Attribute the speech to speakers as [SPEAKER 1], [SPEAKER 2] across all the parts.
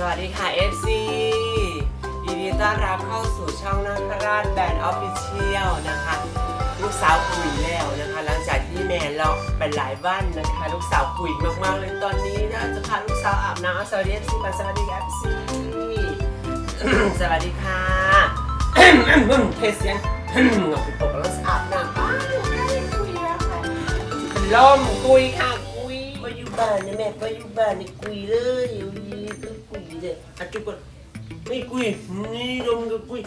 [SPEAKER 1] สวัสดีค่ะ FC ยินดีต้อนรับเข้าสู่ช่องนาคราชแบรนด์ออฟฟิเชียลนะคะ ลูกสาวคุยแล้วนะคะ หลังจากที่แม่เลาะไปหลายบ้านนะคะ ลูกสาวคุยมากๆเลยตอนนี้นะจะพาลูกสาวอาบน้ำสวัสดี FC ก่อนสวัสดี FC สวัสดีค่ะเทเสียงงอกไปตกแล้วอาบน้ำอ้าวคุยแล้วค่ะล่มคุยค่ะคุยมาอยู่บ้านนะแม่มาอยู่บ้านนี่คุยเลยอยู่ดีก็คุยเลยอะจุกคนไม่คุย นี่ลมก็คุย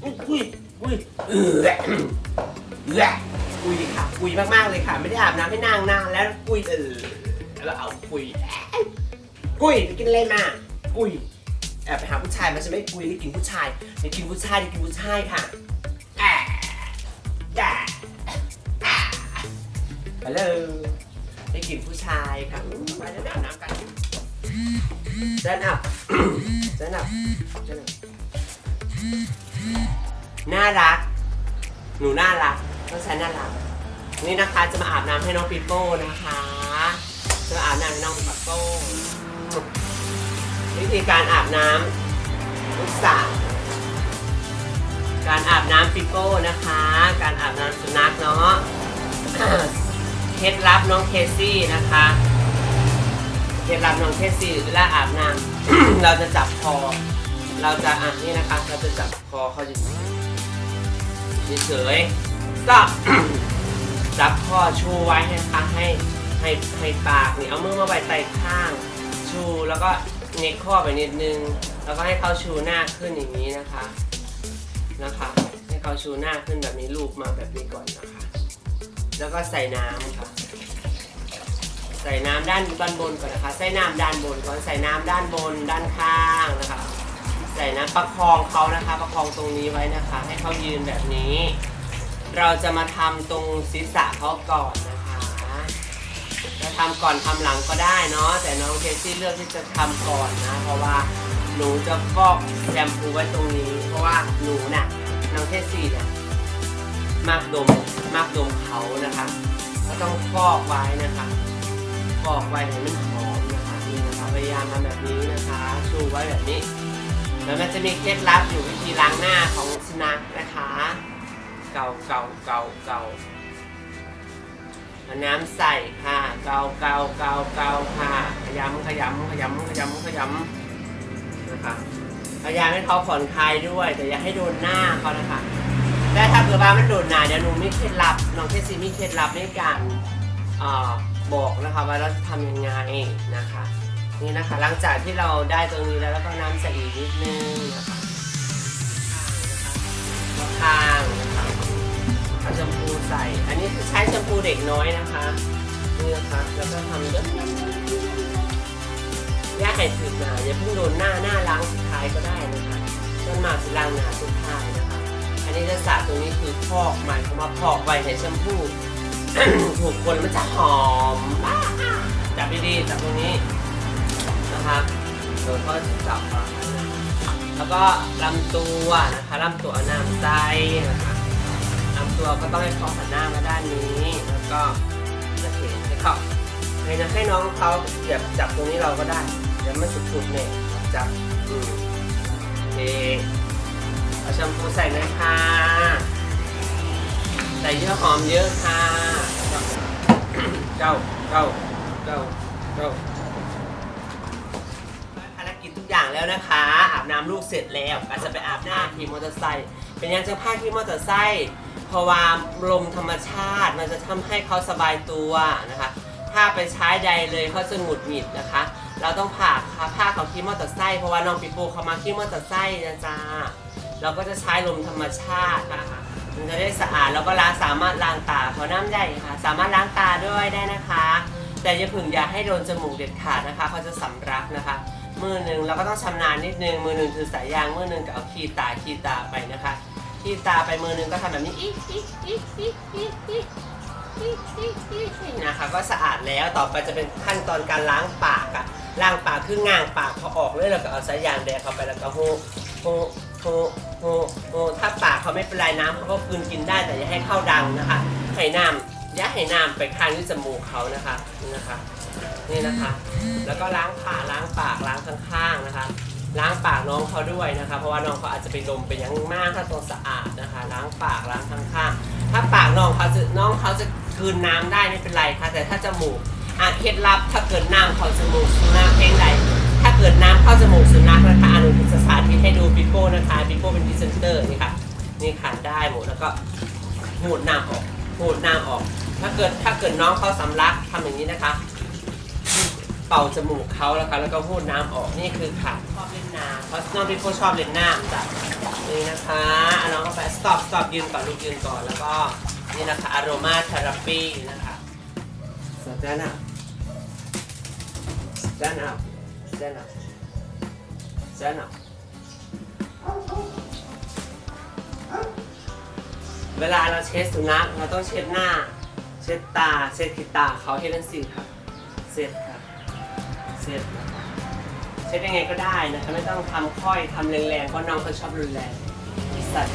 [SPEAKER 1] ไม่คุยคุยเออแหละแหละคุยค่ะคุยมากๆเลยค่ะ ไม่ได้อาบน้ำให้นางนานแล้วคุยเออแล้วเอาคุยคุยกินอะไรมาคุยแอบไปหาผู้ชายมันจะไม่คุยได้กินผู้ชายได้กินผู้ชายได้กินผู้ชายค่ะแอะแอะฮัลโหลได้กินผู้ชายค่ะมไปเดี๋ยวอาบน้ำกัน เดินอับเดินอับเดินอับน่ารัก หนูน่ารักต้องใช้น่ารัก นี่นะคะจะมาอาบน้ำให้น้องปีโป้นะคะ จะมาอาบน้ำให้น้องปีโป้วิธีการอาบน้ำลูกสาวการอาบน้ำฟิโก้นะคะ การอาบน้ำสุนัขเนาะ เคล็ดลับน้องเคซี่นะคะ เคล็ดลับน้องเคซี่เวลาอาบน้ำ เราจะจับคอ เราจะอะนี่นะคะ เราจะจับคอเขาอยู่เฉยๆก็จับคอชูไว้ให้นะคะให้ให้ให้ปากนี่เอามือมาไว้ใต้ข้าง ชูแล้วก็เน็กข้อไปนิดนึง แล้วก็ให้เขาชูหน้าขึ้นอย่างนี้นะคะนะคะ ให้เขาชูหน้าขึ้นแบบนี้ลูบมาแบบนี้ก่อนนะคะ แล้วก็ใส่น้ำค่ะ ใส่น้ำด้านด้านบนก่อนนะคะ ใส่น้ำด้านบนก่อน ใส่น้ำด้านบนด้านข้างนะคะ ใส่น้ำประคองเขานะคะ ประคองตรงนี้ไว้นะคะ ให้เขายืนแบบนี้ เราจะมาทำตรงศีรษะเขาก่อนนะคะ จะทำก่อนทำหลังก็ได้เนาะ แต่น้องเคซี่เลือกที่จะทำก่อนนะ เพราะว่าหนูจะฟอกแชมพูไว้ตรงนี้ เพราะว่าหนูน่ะน้องเคซี่เนี่ยมากดมมากดมเขานะคะก็ต้องฟอกไว้นะคะ ฟอกไว้ให้มันหอมนะคะนี่นะคะพยายามทำแบบนี้นะคะชูไว้แบบนี้ แล้วมันจะมีเคล็ดลับอยู่วิธีล้างหน้าของสุนัขนะคะ เกาเกาเกาเกาน้ำใส่ค่ะ เกาเกาเกาเกาค่ะ ขยำขยำขยำขยำขยำนะคะ พยายามให้เขาผ่อนคลายด้วย แต่อย่าให้โดนหน้าเขานะคะแต่ถ้าเกิดว่ามันโดนหน้าเดี๋ยวหนูมีเคล็ดลับ น้องเทซีมีเคล็ดลับในการอ่อ บอกนะคะว่าเราจะทำยังไงนะคะ นี่นะคะหลังจากที่เราได้ตรงนี้แล้วแล้วก็น้ำใส่อีกนิดนึงนะคะข้างนะคะเอาแชมพูใส่ อันนี้ใช้แชมพูเด็กน้อยนะคะนี่นะคะแล้วก็ทำเยอะๆอย่าให้ถึงหนาอย่าเพิ่งโดนหน้าหน้าล้างสุดท้ายก็ได้นะคะต้นมาสิล้างหนาสุดท้ายนะคะ อันนี้จะสระตรงนี้คือพอกหมายความว่าพอกไว้ในแชมพู ถูกคนมันจะหอมมากจับดีๆจับตรงนี้นะคะโดนก็จับมาแล้วก็ลำตัวนะคะลำตัวเอาน้ำใส่นะคะลำตัวก็ต้องให้เขาหันหน้ามาด้านนี้ แล้วก็จะเห็นให้เขาให้นะให้น้องเขาเสียบจับตรงนี้เราก็ได้เดี๋ยวมันสุดๆเนี่ยจับอืมโอเคเอาแชมพูใส่เลยค่ะ ใส่เยอะหอมเยอะค่ะ เจ้า เจ้า เจ้า เจ้าภารกิจทุกอย่างแล้วนะคะ อาบน้ำลูกเสร็จแล้วก็จะไปอาบน้ำขี่มอเตอร์ไซค์ เป็นยังจะพาขี่มอเตอร์ไซค์เพราะว่าลมธรรมชาติมันจะทำให้เขาสบายตัวนะคะ ถ้าไปใช้ใดเลยเขาจะหงุดหงิดนะคะ เราต้องผ่าผ้าเขาขี่มอเตอร์ไซค์เพราะว่าน้องปีโป้เขามาขี่มอเตอร์ไซค์นะจ๊ะเราก็จะใช้ลมธรรมชาตินะคะ มันจะได้สะอาดแล้วก็ล้างสามารถล้างตาเขอน้ำใหญ่ค่ะ สามารถล้างตาด้วยได้นะคะ แต่อย่าพึ่งอย่าให้โดนจมูกเด็ดขาดนะคะเขาจะสำรักนะคะ มือหนึ่งเราก็ต้องชำนาญนิดนึงมือหนึ่งถือสายยางมือหนึ่งก็เอาขีดตาขีดตาไปนะคะขีดตาไปมือหนึ่งก็ทำแบบนี้นะคะก็สะอาดแล้วต่อไปจะเป็นขั้นตอนการล้างปากอะล้างปากคืองางปากพอออกเลยเราก็เอาสายยางแดงเข้าไปแล้วก็หู โฮโฮโฮโฮถ้าปากเขาไม่เป็นไรน้ำเขาก็กลืนกินได้แต่อย่าให้เข้าดังนะคะให้น้ำอย่าให้น้ำไปข้างที่จมูกเขานะคะนี่นะคะ นี่นะคะ แล้วก็ล้างขาล้างปากล้างข้างๆนะคะ ล้างปากน้องเขาด้วยนะคะ เพราะว่าน้องเขาอาจจะไปดมไปยังมากถ้าตัวสะอาดนะคะ ล้างปากล้างข้างๆถ้าปากน้องเขาจะน้องเขาจะกลืนน้ำได้ไม่เป็นไรค่ะ แต่ถ้าจมูกอาเคล็ดลับถ้าเกิดน้ำเขาจมูกนัขเพลงใดถ้ จมูกสุนัขนะคะอนุทิศสาธิตให้ดูปิโป้นะคะปิโป้เป็นพรีเซนเตอร์นี่ค่ะนี่ค่ะได้หมดแล้วก็หูดน้ำออกหูดน้ำออก ถ้าเกิดถ้าเกิดน้องเขาสำลักทำอย่างนี้นะคะ เป่าจมูกเขาแล้วค่ะแล้วก็พูดน้ำออกนี่คือค่ะชอบเล่นน้ำเพราะน้องพี่โป้ชอบเล่นน้ำจ้ะนี่นะคะอะน้องก็ไป stop stop ยืนก่อนลูกยืนก่อนแล้วก็นี่นะคะ aroma therapy นะคะ so stand up stand up stand up เวลาเราเช็ดสุนัขเราต้องเช็ดหน้า เช็ดตา เช็ดขีตาเขาให้ทั้งสี่ครับ เสร็จครับเสร็จนะครับเช็ดยังไงก็ได้นะคะไม่ต้องทำค่อยทำแรงๆเพราะน้องเขาชอบรุนแรงสัตว์